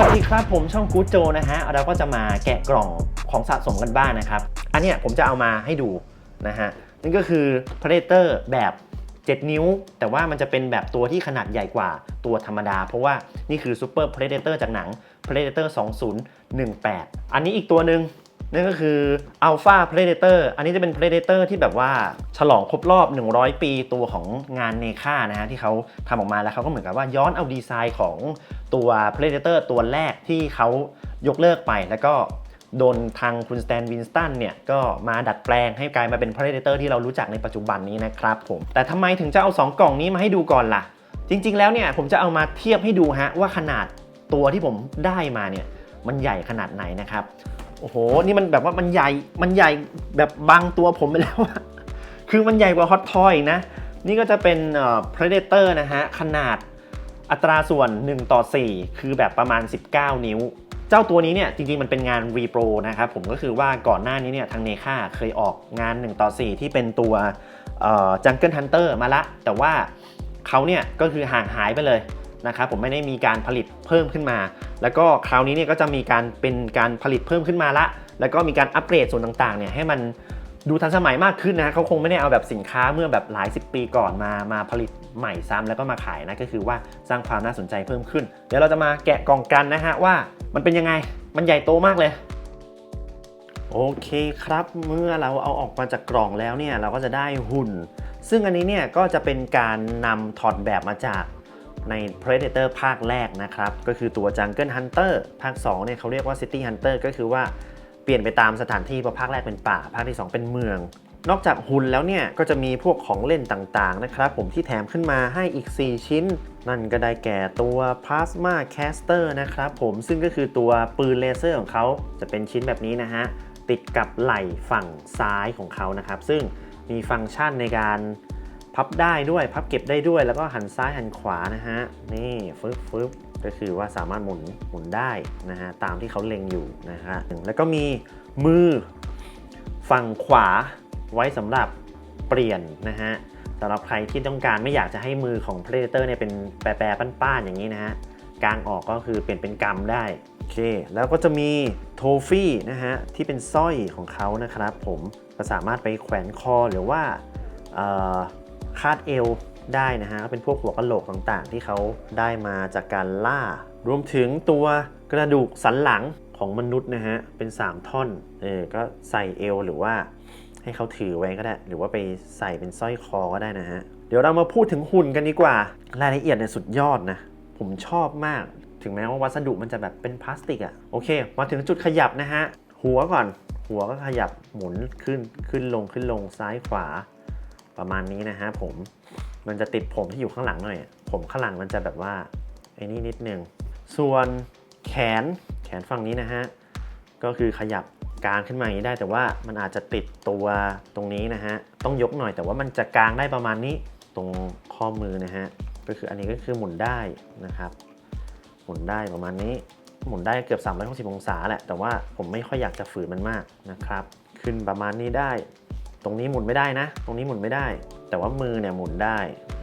วัสดีครับผมช่องกู๊ดโจนะฮะเราก็จะมาแกะกล่องของสะสมกันบ้างนะครับ อันเนี้ยผมจะเอามาให้ดูนะฮะนั่นก็คือ Predator แบบ 7 นิ้ว แต่ว่ามันจะเป็นแบบตัวที่ขนาดใหญ่กว่าตัวธรรมดา เพราะว่านี่คือ Super Predator จากหนัง Predator 2018 อันนี้อีกตัวหนึ่ง นั่นก็คือ Alpha Predator อันนี้จะเป็น Predator ที่แบบว่าฉลองครบรอบ 100 ปีตัวของงานเนค่านะฮะที่เขาทำออกมาแล้วเขาก็เหมือนกับว่าย้อนเอาดีไซน์ของตัว Predator ตัวแรกที่เขายกเลิกไปแล้วก็โดนทางคุณสแตนวินสตันเนี่ย ก็มาดัดแปลงให้กลายมาเป็น Predator ที่เรารู้จักในปัจจุบันนี้นะครับผม แต่ทำไมถึงจะเอา 2 กล่องนี้มาให้ดูก่อนล่ะ จริง ๆ แล้วเนี่ย ผมจะเอามาเทียบให้ดูฮะว่าขนาดตัวที่ผมได้มาเนี่ย มันใหญ่ขนาดไหนนะครับ อ้โห นี่มันแบบว่ามันใหญ่ มันใหญ่แบบบางตัวผมไปแล้วอะคือมันใหญ่กว่าฮอตทอยนะ นี่ก็จะเป็นเอ่อ Predator นะฮะ ขนาดอัตราส่วน 1 ต่อ 4 คือแบบประมาณ 19 นิ้ว เจ้าตัวนี้เนี่ย จริง ๆ มันเป็นงาน V Pro นะครับ ผมก็คือว่าก่อนหน้านี้เนี่ย ทางเนค่าเคยออกงาน 1 ต่อ 4 ที่เป็นตัวเอ่อ Jungle Hunter มาละ แต่ว่าเขาเนี่ยก็คือห่างหายไปเลย นะครับผมไม่ได้มีการผลิตเพิ่มขึ้นมา แล้วก็คราวนี้เนี่ยก็จะมีการเป็นการผลิตเพิ่มขึ้นมาละ แล้วก็มีการอัปเกรดส่วนต่างๆเนี่ยให้มันดูทันสมัยมากขึ้นนะเขาคงไม่ได้เอาแบบสินค้าเมื่อแบบหลายสิบปีก่อนมามาผลิตใหม่ซ้ำแล้วก็มาขายนะก็คือว่าสร้างความน่าสนใจเพิ่มขึ้น เดี๋ยวเราจะมาแกะกล่องกันนะฮะว่ามันเป็นยังไงมันใหญ่โตมากเลย โอเคครับเมื่อเราเอาออกมาจากกล่องแล้วเนี่ยเราก็จะได้หุ่น ซึ่งอันนี้เนี่ยก็จะเป็นการนำถอดแบบมาจาก ใน Predator ภาคแรกนะครับ ก็คือตัว Jungle Hunter ภาค2เนี่ยเขาเรียกว่า City Hunter ก็คือว่าเปลี่ยนไปตามสถานที่เพราะภาคแรกเป็นป่า ภาคที่ 2 เป็นเมือง นอกจากหุ่นแล้วเนี่ย ก็จะมีพวกของเล่นต่างๆนะครับ ผมที่แถมขึ้นมาให้อีก 4 ชิ้น นั่นก็ได้แก่ตัว Plasma Caster นะครับผมซึ่งก็คือตัวปืนเลเซอร์ของเขาจะเป็นชิ้นแบบนี้นะฮะติดกับไหล่ฝั่งซ้ายของเขานะครับ ซึ่งมีฟังก์ชันในการ พับได้ด้วยพับเก็บได้ด้วย แล้วก็หันซ้ายหันขวานะฮะนี่ฟึบฟึบก็คือว่าสามารถหมุนหมุนได้นะฮะตามที่เขาเล็งอยู่นะฮะแล้วก็มีมือฝั่งขวาไว้สำหรับเปลี่ยนนะฮะสำหรับใครที่ต้องการไม่อยากจะให้มือของ Predator เนี่ยเป็นแปรๆป้านๆอย่างนี้นะฮะกางออกก็คือเปลี่ยนเป็นกำได้โอเค แล้วก็จะมีโทฟี่นะฮะที่เป็นสร้อยของเขานะครับผมก็สามารถไปแขวนคอหรือว่า คาดเอวได้นะฮะก็เป็นพวกหัวกะโหลกต่างๆ ที่เขาได้มาจากการล่า รวมถึงตัวกระดูกสันหลังของมนุษย์นะฮะเป็น 3 ท่อนเออก็ใส่เอวหรือว่าให้เขาถือไว้ก็ได้ หรือว่าไปใส่เป็นสร้อยคอก็ได้นะฮะเดี๋ยวเรามาพูดถึงหุ่นกันดีกว่า รายละเอียดเนี่ยสุดยอดนะผมชอบมากถึงแม้ว่าวัสดุมันจะแบบเป็นพลาสติกอะโอเค มาถึงจุดขยับนะฮะหัวก่อนหัวก็ขยับหมุนขึ้นขึ้นลงขึ้นลงซ้ายขวา ประมาณนี้นะฮะผมมันจะติดผมที่อยู่ข้างหลังหน่อย ผมข้างหลังมันจะแบบว่าไอ้นี่นิดนึง ส่วนแขนแขนฝั่งนี้นะฮะ ก็คือขยับกลางขึ้นมาอย่างนี้ได้ แต่ว่ามันอาจจะติดตัวตรงนี้นะฮะ ต้องยกหน่อยแต่ว่ามันจะกลางได้ประมาณนี้ตรงข้อมือนะฮะ ก็คืออันนี้ก็คือหมุนได้นะครับ หมุนได้ประมาณนี้ หมุนได้เกือบ 360 องศาแหละ แต่ว่าผมไม่ค่อยอยากจะฝืนมันมากนะครับ ขึ้นประมาณนี้ได้ ตรงนี้หมุนไม่ได้นะ ตรงนี้หมุนไม่ได้ แต่ว่ามือเนี่ยหมุนได้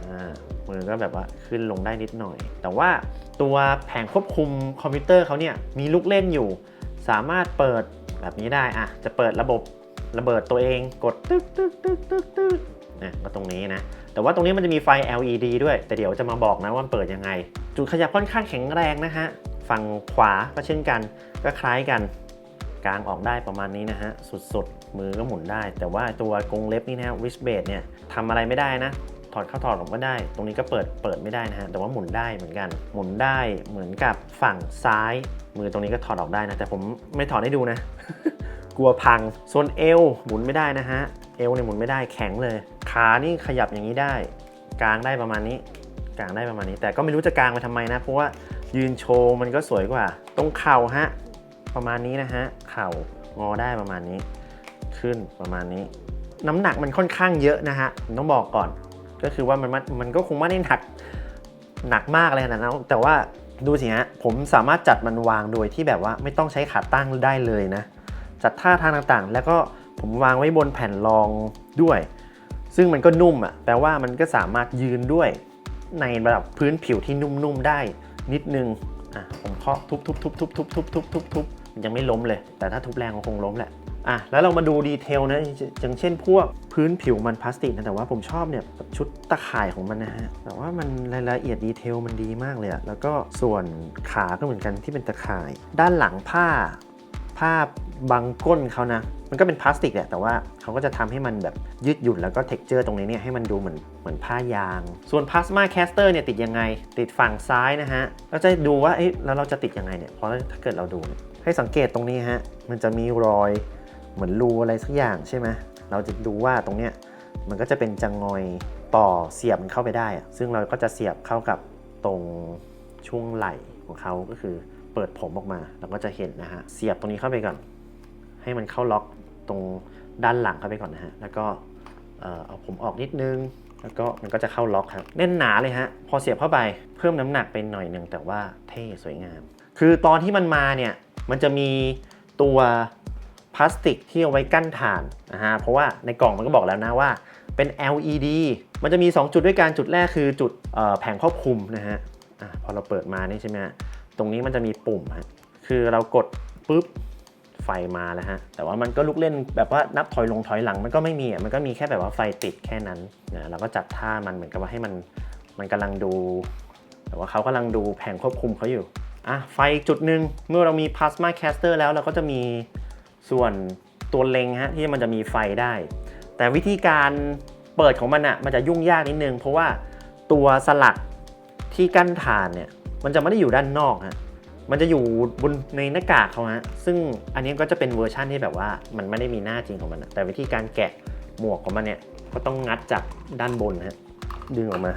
อ่ามือก็แบบว่าขึ้นลงได้นิดหน่อย แต่ว่าตัวแผงควบคุมคอมพิวเตอร์เขาเนี่ยมีลูกเล่นอยู่ สามารถเปิดแบบนี้ได้อะจะเปิดระบบระเบิดตัวเองกดตึ๊กตึ๊กตึ๊กตึ๊กตึ๊กเนี่ยก็ตรงนี้นะ แต่ว่าตรงนี้มันจะมีไฟ LED ด้วย แต่เดี๋ยวจะมาบอกนะว่ามันเปิดยังไง จุดขยับค่อนข้างแข็งแรงนะฮะ ฝั่งขวาก็เช่นกัน ก็คล้ายกัน กลางออกได้ประมาณนี้นะฮะ สุดๆ มือก็หมุนได้ แต่ว่าตัวกรงเล็บนี่นะวิสเบดเนี่ยทำอะไรไม่ได้นะ ถอดเข้าถอดออกไม่ได้ ตรงนี้ก็เปิดเปิดไม่ได้นะฮะ แต่ว่าหมุนได้เหมือนกัน หมุนได้เหมือนกับฝั่งซ้าย มือตรงนี้ก็ถอดออกได้นะ แต่ผมไม่ถอดให้ดูนะ กลัวพัง ส่วนเอวหมุนไม่ได้นะฮะ เอวเนี่ยหมุนไม่ได้แข็งเลย ขานี่ขยับอย่างนี้ได้ กลางได้ประมาณนี้กลางได้ประมาณนี้ แต่ก็ไม่รู้จะกลางไปทำไมนะ เพราะว่ายืนโชว์มันก็สวยกว่า ตรงเข่าฮะ ประมาณนี้นะฮะ เข่างอได้ประมาณนี้ ขึ้นประมาณนี้ น้ำหนักมันค่อนข้างเยอะนะฮะต้องบอกก่อน ก็คือว่ามันมันมันก็คงไม่ได้หนักหนักมากเลยนะนะแต่ว่าดูสิฮะผมสามารถจัดมันวางโดยที่แบบว่าไม่ต้องใช้ขาตั้งได้เลยนะ จัดท่าทางต่างๆ แล้วก็ผมวางไว้บนแผ่นรองด้วย ซึ่งมันก็นุ่มอะแปลว่ามันก็สามารถยืนด้วย ในระดับพื้นผิวที่นุ่มๆได้นิดนึงอะผมเคาะทุบทุบทุบทุบทุ ยังไม่ล้มเลย แต่ถ้าทุบแรงก็คงล้มแหละอะแล้วเรามาดูดีเทลนะอย่างเช่นพวกพื้นผิวมันพลาสติกนะแต่ว่าผมชอบเนี่ยชุดตะข่ายของมันนะฮะแต่ว่ามันรายละเอียดดีเทลมันดีมากเลยอะแล้วก็ส่วนขาก็เหมือนกันที่เป็นตะข่าย ด้านหลังผ้าผ้าบังก้นเขานะ มันก็เป็นพลาสติกแหละแต่ว่าเขาก็จะทำให้มันแบบยืดหยุ่นแล้วก็เท็กเจอร์ตรงนี้เนี่ยให้มันดูเหมือนเหมือนผ้ายาง ส่วนพลาสมาแคสเตอร์เนี่ยติดยังไง ติดฝั่งซ้ายนะฮะเราจะดูว่าเอ๊ะแล้วเราจะติดยังไงเนี่ยเพราะถ้าเกิดเราดู ให้สังเกตตรงนี้ฮะ มันจะมีรอยเหมือนรูอะไรสักอย่างใช่ไหมเราจะดูว่าตรงเนี้ยมันก็จะเป็นจังงอยต่อเสียบมันเข้าไปได้ ซึ่งเราก็จะเสียบเข้ากับตรงช่วงไหล่ของเขาก็คือเปิดผมออกมาเราก็จะเห็นนะฮะ เสียบตรงนี้เข้าไปก่อน ให้มันเข้าล็อกตรงด้านหลังเข้าไปก่อนนะฮะ แล้วก็เอาผมออกนิดนึง แล้วก็มันก็จะเข้าล็อกครับแน่นหนาเลยฮะ พอเสียบเข้าไปเพิ่มน้ำหนักไปหน่อยหนึ่งแต่ว่าเท่สวยงาม คือตอนที่มันมาเนี่ย มันจะมีตัวพลาสติกที่เอาไว้กั้นถ่านนะฮะเพราะว่าในกล่องมันก็บอกแล้วนะว่าเป็น LED มันจะมี 2 จุดด้วยกันจุดแรกคือจุดแผงควบคุมนะฮะอะพอเราเปิดมานี่ใช่ไหมฮะตรงนี้มันจะมีปุ่มฮะคือเรากดปุ๊บไฟมาแล้วฮะแต่ว่ามันก็ลุกเล่นแบบว่านับถอยลงถอยหลังมันก็ไม่มีอะมันก็มีแค่แบบว่าไฟติดแค่นั้นนะเราก็จับท่ามันเหมือนกับว่าให้มันมันกำลังดู แต่ว่าเขากำลังดูแผงควบคุมเขาอยู่ อะไฟจุดหนึ่งเมื่อเรามี plasma caster แล้วเราก็จะมีส่วนตัวเล็งฮะที่มันจะมีไฟได้ แต่วิธีการเปิดของมันอะมันจะยุ่งยากนิดนึง เพราะว่าตัวสลักที่กั้นฐานเนี่ยมันจะไม่ได้อยู่ด้านนอกฮะมันจะอยู่บนในหน้ากากเขาฮะซึ่งอันนี้ก็จะเป็นเวอร์ชั่นที่แบบว่ามันไม่ได้มีหน้าจริงของมัน แต่วิธีการแกะหมวกของมันเนี่ยก็ต้องงัดจากด้านบนฮะดึงออกมา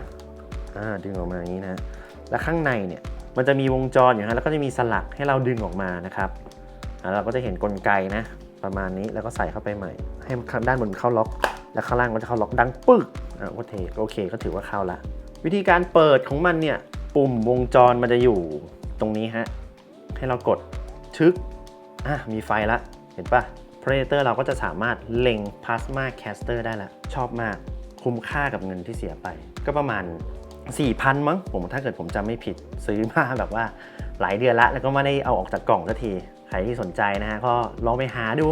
อ่าดึงออกมาอย่างนี้นะ แล้วข้างในเนี่ย มันจะมีวงจรอยู่ฮะแล้วก็จะมีสลักให้เราดึงออกมานะครับแล้วเราก็จะเห็นกลไกนะ ประมาณนี้แล้วก็ใส่เข้าไปใหม่ ให้ด้านบนเข้าล็อก แล้วข้างล่างก็จะเข้าล็อกดังปึ๊กอ่าโอเคโอเค ก็ถือว่าเข้าละ วิธีการเปิดของมันเนี่ยปุ่มวงจรมันจะอยู่ตรงนี้ฮะให้เรากดชึกอะมีไฟละเห็นปะ Predator เราก็จะสามารถเล็ง Plasma Caster ได้ล้วชอบมากคุ้มค่ากับเงินที่เสียไป ก็ประมาณ 4,000 มั้งผมถ้าเกิดผมจำไม่ผิดซื้อมาแบบว่าหลายเดือนละแล้วก็ไม่ได้เอาออกจากกล่องสักที ใครที่สนใจนะฮะก็ลองไปหาดู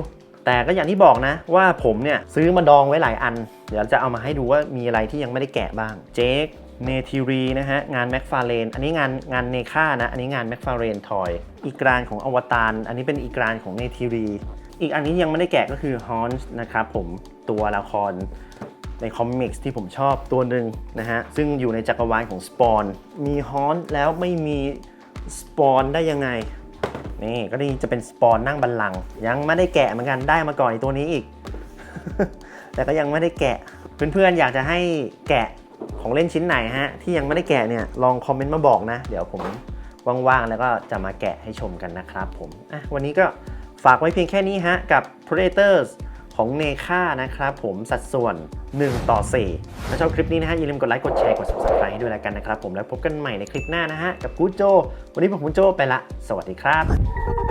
แต่ก็อย่างที่บอกนะว่าผมเนี่ยซื้อมาดองไว้หลายอัน เดี๋ยวจะเอามาให้ดูว่ามีอะไรที่ยังไม่ได้แกะบ้างเจคเนทิรีนะฮะงานแม็กฟาเรนอันนี้งานงานเนค่านะ อันนี้งานแม็กฟาเรนทอย อีกรานของอวตารอันนี้เป็นอีกรานของเนทิรี อีกอันนี้ยังไม่ได้แกะก็คือฮอนส์นะครับผมตัวละคร ในคอมิกส์ที่ผมชอบตัวหนึ่งนะฮะ ซึ่งอยู่ในจักรวาลของสปอนมีฮอนแล้วไม่มีสปอนได้ยังไง นี่ก็นี่จะเป็นสปอนนั่งบัลลังยังไม่ได้แกะเหมือนกันได้มาก่อนไอตัวนี้อีก แต่ก็ยังไม่ได้แกะ เพื่อนๆอยากจะให้แกะของเล่นชิ้นไหนฮะ ที่ยังไม่ได้แกะเนี่ยลองคอมเมนต์มาบอกนะ เดี๋ยวผมว่างๆ แล้วก็จะมาแกะให้ชมกันนะครับผมอะวันนี้ก็ฝากไว้เพียงแค่นี้ฮะกับ Predators ของเนค่านะครับผมสัดส่วน 1 ต่อ 4 ถ้าชอบคลิปนี้นะฮะอย่าลืมกดไลค์กดแชร์กด subscribe ให้ด้วยแล้วกันนะครับผมแล้วพบกันใหม่ในคลิปหน้านะฮะกับกูโจ วันนี้ผมกูโจไปละ สวัสดีครับ